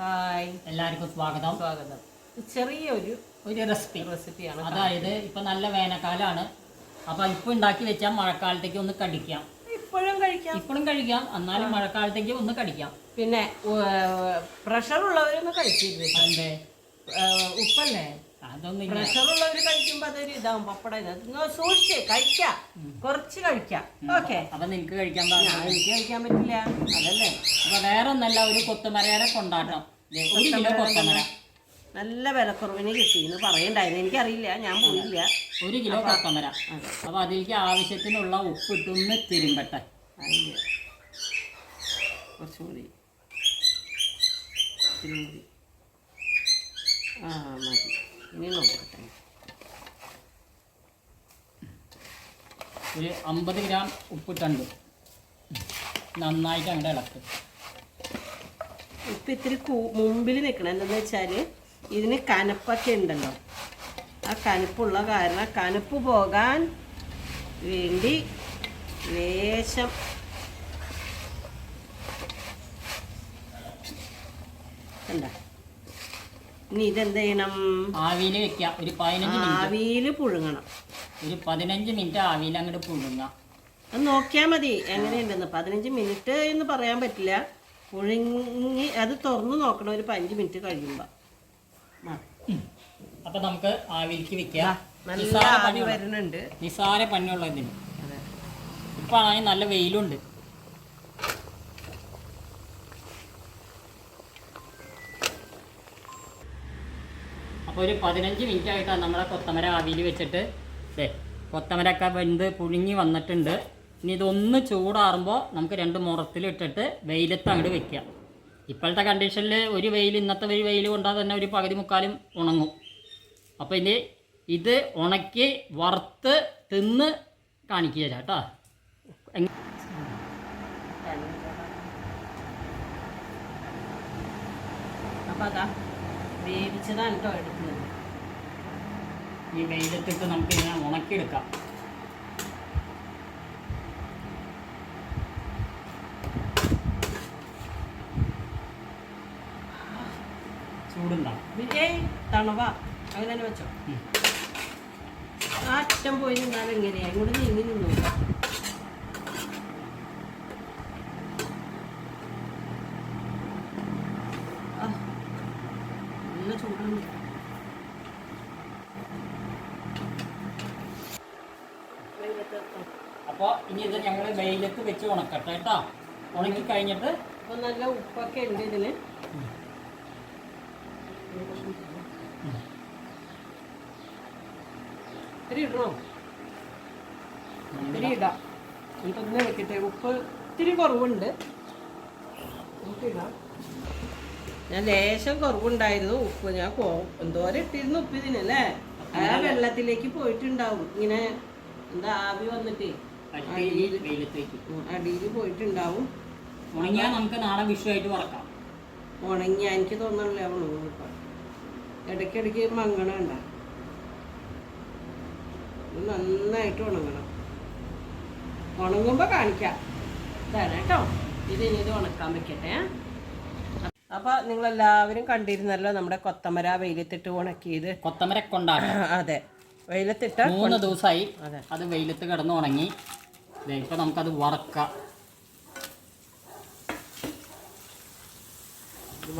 Hi. എല്ലാവർക്കും സ്വാഗതം. സ്വാഗതം. ചെറിയൊരു ഒരു റെസിപ്പി റെസിപ്പിയാണ് അതായത് ഇപ്പൊ നല്ല വേനൽക്കാലാണ്. അപ്പൊ ഇപ്പൊ ഉണ്ടാക്കി വെച്ചാൽ മഴക്കാലത്തേക്ക് ഒന്ന് കടിക്കാം. ഇപ്പോഴും കഴിക്കാം. ഇപ്പോഴും കഴിക്കാം. എന്നാലും മഴക്കാലത്തേക്ക് ഒന്ന് കടിക്കാം. പിന്നെ പ്രഷർ ഉള്ളവരൊന്ന് അതെന്തേ? ഉപ്പല്ലേ? അതൊന്നും ഉള്ളവർ കഴിക്കുമ്പോ അതൊരു ഇതാവും പപ്പട ഇത്. സൂക്ഷിച്ച് കഴിക്കാം. കുറച്ച് കഴിക്കാം. ഓക്കെ. അപ്പൊ നിനക്ക് കഴിക്കാൻ പാടില്ല. എനിക്ക് കഴിക്കാൻ പറ്റില്ല. അതല്ലേ? അപ്പൊ വേറെ ഒന്നല്ല ഒരു കൊത്തുമരയുടെ കൊണ്ടാട്ടം. ഒരു കിലോ കൊത്തമര. നല്ല വിലക്കുറവിന് കിട്ടിയെന്ന് പറയണ്ടായിരുന്നു എനിക്കറിയില്ല. ഞാൻ പോയില്ല. ഒരു കിലോ കൊത്തമര. അപ്പൊ അതിലേക്ക് ആവശ്യത്തിനുള്ള ഉപ്പിട്ടൊന്ന് തിരുമ്പട്ടെ. അതിന്റെ കുറച്ചും കൂടി ഇത്തിരി കൂടി ആ മതി. ഇനി നോക്കട്ടെ ഒരു അമ്പത് ഗ്രാം ഉപ്പിട്ടുണ്ട് നന്നായിട്ട് അങ്ങോട്ട് ഇളക്ക്. ഉപ്പ് ഇത്തിരി കൂ മുമ്പിൽ നിൽക്കണം. എന്താണെന്ന് വെച്ചാൽ ഇതിന് കനപ്പൊക്കെ ഉണ്ടല്ലോ. ആ കനപ്പുള്ള കാരണം കനപ്പ് പോകാൻ വേണ്ടി ലേശം കണ്ട. ഇനി ഇതെന്ത് ചെയ്യണം? ആവിയിൽ വെക്കാം ഒരു പതിനഞ്ച് മിനിറ്റ്. ആവിയിൽ പുഴുങ്ങണം. ഒരു പതിനഞ്ച് മിനിറ്റ് ആവിയിൽ അങ്ങോട്ട് പുഴുങ്ങാം അത് നോക്കിയാൽ മതി. എങ്ങനെയുണ്ടെന്ന്. പതിനഞ്ച് മിനിറ്റ് എന്ന് പറയാൻ പറ്റില്ല. പുഴുങ്ങി അത് തുറന്നു നോക്കണം. ഒരു പതിനഞ്ച് മിനിറ്റ് കഴിയുമ്പോൾ അപ്പൊ നമുക്ക് ആവിയിലേക്ക് വെക്കാം. നല്ല ആവി വരുന്നുണ്ട്. നിസാര അതെ. ഇപ്പൊ ആണെങ്കിൽ നല്ല വെയിലുണ്ട്. ഒരു പതിനഞ്ച് മിനിറ്റ് ആയിട്ടാണ് നമ്മളെ കൊത്തമര ആവിയിൽ വെച്ചിട്ട് ദേ കൊത്തമരൊക്കെ വെന്ത് പുഴുങ്ങി വന്നിട്ടുണ്ട്. ഇനി ഇതൊന്ന് ചൂടാറുമ്പോൾ നമുക്ക് രണ്ട് മുറത്തിലിട്ടിട്ട് വെയിലത്ത് അങ്ങോട്ട് വെക്കുക. ഇപ്പോഴത്തെ കണ്ടീഷനിൽ ഒരു വെയിൽ ഇന്നത്തെ ഒരു വെയിൽ കൊണ്ടാൽ തന്നെ ഒരു പകുതി മുക്കാലും ഉണങ്ങും. അപ്പോൾ ഇനി ഇത് ഉണക്കി വറുത്ത് തിന്ന് കാണിക്കുക കേട്ടോ അപ്പം അതാ. വേവിച്ചതാണ് കേട്ടോ എടുക്കുന്നത്. ഈ വെയിലത്തിട്ട് നമുക്ക് ഇങ്ങനെ ഉണക്കിയെടുക്കാം. ചൂടുണ്ടാവും വിജയ് തണവ അങ്ങനെ തന്നെ വെച്ചോ. ആ അറ്റം പോയി നിന്നാൽ എങ്ങനെയാ ഇങ്ങോട്ട് നീങ്ങി നിന്നു ആ, നല്ല ചൂടുണ്ട് വെയിലത്ത് വെക്കാം. അപ്പോൾ ഇനി ഇത് ഞങ്ങൾ വെയിലത്ത് വെച്ച് ഉണക്കട്ടെ കേട്ടോ. ഉണക്കി കഴിഞ്ഞിട്ട് അപ്പോൾ നല്ല ഉപ്പൊക്കെ ഉണ്ട് ഇതിന് ഇത്തിരി ഇടണോ? ഇത്തിരി ഇടാം. വെക്കട്ടെ. ഉപ്പ് ഇത്തിരി കുറവുണ്ട്. നമുക്ക് ഇടാം. ഞാൻ ലേശം കുറവുണ്ടായിരുന്നു ഉപ്പ്. ഞാൻ എന്തോരം ഇട്ടിരുന്നു ഉപ്പ് ഇതിനല്ലേ ആ വെള്ളത്തിലേക്ക് പോയിട്ടുണ്ടാവും. ഇങ്ങനെ എന്താ ആവി വന്നിട്ടേ? അടിയിൽ വെയിലത്ത് വയ്ക്കും അടിയിൽ പോയിട്ടുണ്ടാവും. ഉണങ്ങിയാൽ നമുക്ക് നാളെ വിഷുവായിട്ട് വറക്കാം. ഉണങ്ങി എനിക്ക് തോന്നണില്ല ഉണങ്ങും ഇടയ്ക്കിടയ്ക്ക് മങ്ങണണ്ട ഉണ്ട. നന്നായിട്ട് ഉണങ്ങണം. ഉണങ്ങുമ്പോൾ കാണിക്കാം. ഇതാണ് കേട്ടോ. ഇത് ഇനി ഇത് ഉണക്കാൻ വെക്കട്ടെ. അപ്പോൾ നിങ്ങളെല്ലാവരും കണ്ടിരുന്നല്ലോ നമ്മുടെ കൊത്തമര വെയിലത്തിട്ട് ഉണക്കിയത്. കൊത്തമര കൊണ്ടാണ് അതെ. വെയിലത്തിട്ട് മൂന്ന് ദിവസമായി അതെ. വെയിലത്ത് കിടന്ന് ഉണങ്ങി ഇപ്പൊ നമുക്കത് വറക്കാം. ഇത്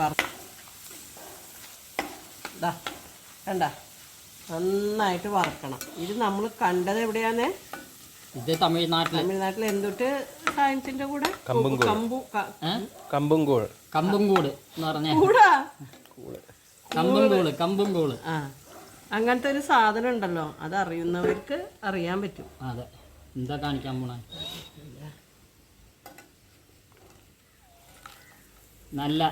കണ്ട? നന്നായിട്ട് വറക്കണം. ഇത് നമ്മൾ കണ്ടത് എവിടെയാണ് ഇത് തമിഴ്നാട്ടിൽ തമിഴ്നാട്ടിൽ എന്തൊട്ട് സയൻസിന്റെ കൂടെ? കമ്പു ക- ഏ? കമ്പുംകൂൾ കമ്പുംകൂട് എന്ന് പറഞ്ഞ. കൂടാ? കമ്പുംകൂട് കമ്പുംകൂട് ആ. അങ്ങനത്തെ ഒരു സാധനം ഉണ്ടല്ലോ അത് അറിയുന്നവർക്ക് അറിയാൻ പറ്റും. അതെ. എന്താ കാണിക്കാൻ പോണ? നല്ല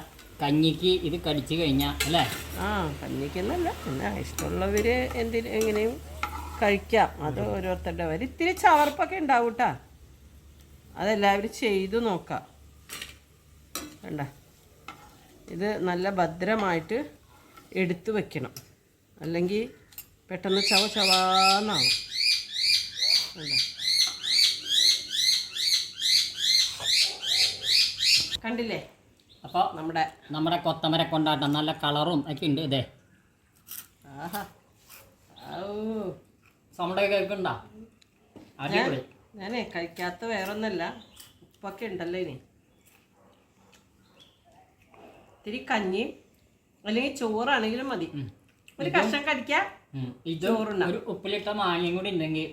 കഞ്ഞിക്ക് ഇത് കടിച്ചു കഴിഞ്ഞാ അല്ലേ? ആ കഞ്ഞിക്കുന്നല്ല പിന്നെ ഇഷ്ടമുള്ളവര് എന്തിന് എങ്ങനെയും കഴിക്കാം. അത് ഓരോരുത്തരുടെ അവർ ഇത്തിരി ചവർപ്പൊക്കെ ഉണ്ടാവും കേട്ടാ അതെല്ലാവരും ചെയ്തു നോക്കാം. വേണ്ട ഇത് നല്ല ഭദ്രമായിട്ട് എടുത്തു വെക്കണം. അല്ലെങ്കിൽ പെട്ടെന്ന് ചവ ചവാന്നാവും. കണ്ടില്ലേ? അപ്പോൾ നമ്മുടെ നമ്മുടെ കൊത്തമര കൊണ്ടാട്ടം നല്ല കളറും ഒക്കെ ഉണ്ട് ഇതേ. ആഹാ. സൗണ്ട് കേൾക്കണ്ട? അടിപൊളി. ഞാനേ കഴിക്കാത്ത വേറൊന്നല്ല. ഉപ്പൊക്കെ ഉണ്ടല്ലോ ഇനി. ഇത്തിരി കഞ്ഞി അല്ലെങ്കിൽ ചോറാണെങ്കിലും മതി. ഒരു കഷ്ണം കടിക്കാം. ഇത് ഒരു ഉപ്പിലിട്ട മാങ്ങയും കൂടി ഉണ്ടെങ്കിൽ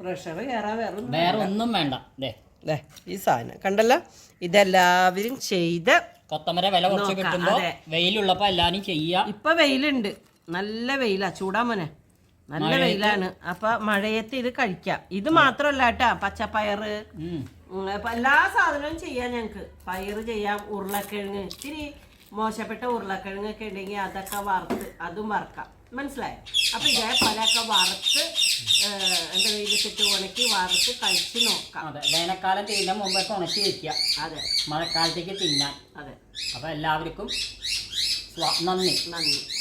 പ്രഷർ കയറാൻ വേറെ ഒന്നും വേറെ ഒന്നും വേണ്ട. ദേ. ദേ, ഈ സാധനം കണ്ടല്ലോ? ഇതെല്ലാവരും ചെയ്ത് കൊത്തമര വില കുറച്ച് കിട്ടുമ്പോ കിട്ടുമ്പോൾ എല്ലാരും വെയിലുള്ളപ്പോൾ എല്ലാവരും ചെയ്യുക ഇപ്പൊ വെയിലുണ്ട്. നല്ല വെയിലാ. ചൂടാ മോനെ. നല്ല വെയിലാണ്. അപ്പൊ മഴയത്ത് ഇത് കഴിക്കാം. ഇത് മാത്രല്ല കേട്ടാ പച്ചപ്പയറ് എല്ലാ സാധനവും ചെയ്യാം ഞങ്ങക്ക്. പയറ് ചെയ്യാം ഉരുളക്കിഴങ്ങ്. ഇത്തിരി മോശപ്പെട്ട ഉരുളക്കിഴങ്ങൊക്കെ ഉണ്ടെങ്കിൽ അതൊക്കെ വറുത്ത് അതും വറക്കാം. മനസ്സിലായി? അപ്പൊ ഇതേപോലെയൊക്കെ വറുത്ത് എന്റെ വെയിലത്തിട്ട് ഉണക്കി വറുത്ത് കഴിച്ച് നോക്കാം. അതെ വേനൽക്കാലം തീരുന്ന മുമ്പൊക്കെ ഉണക്കി വെക്കുക. അതെ. മഴക്കാലത്തേക്ക് തിന്നാൻ. അതെ. അപ്പോൾ എല്ലാവർക്കും നന്ദി. നന്ദി.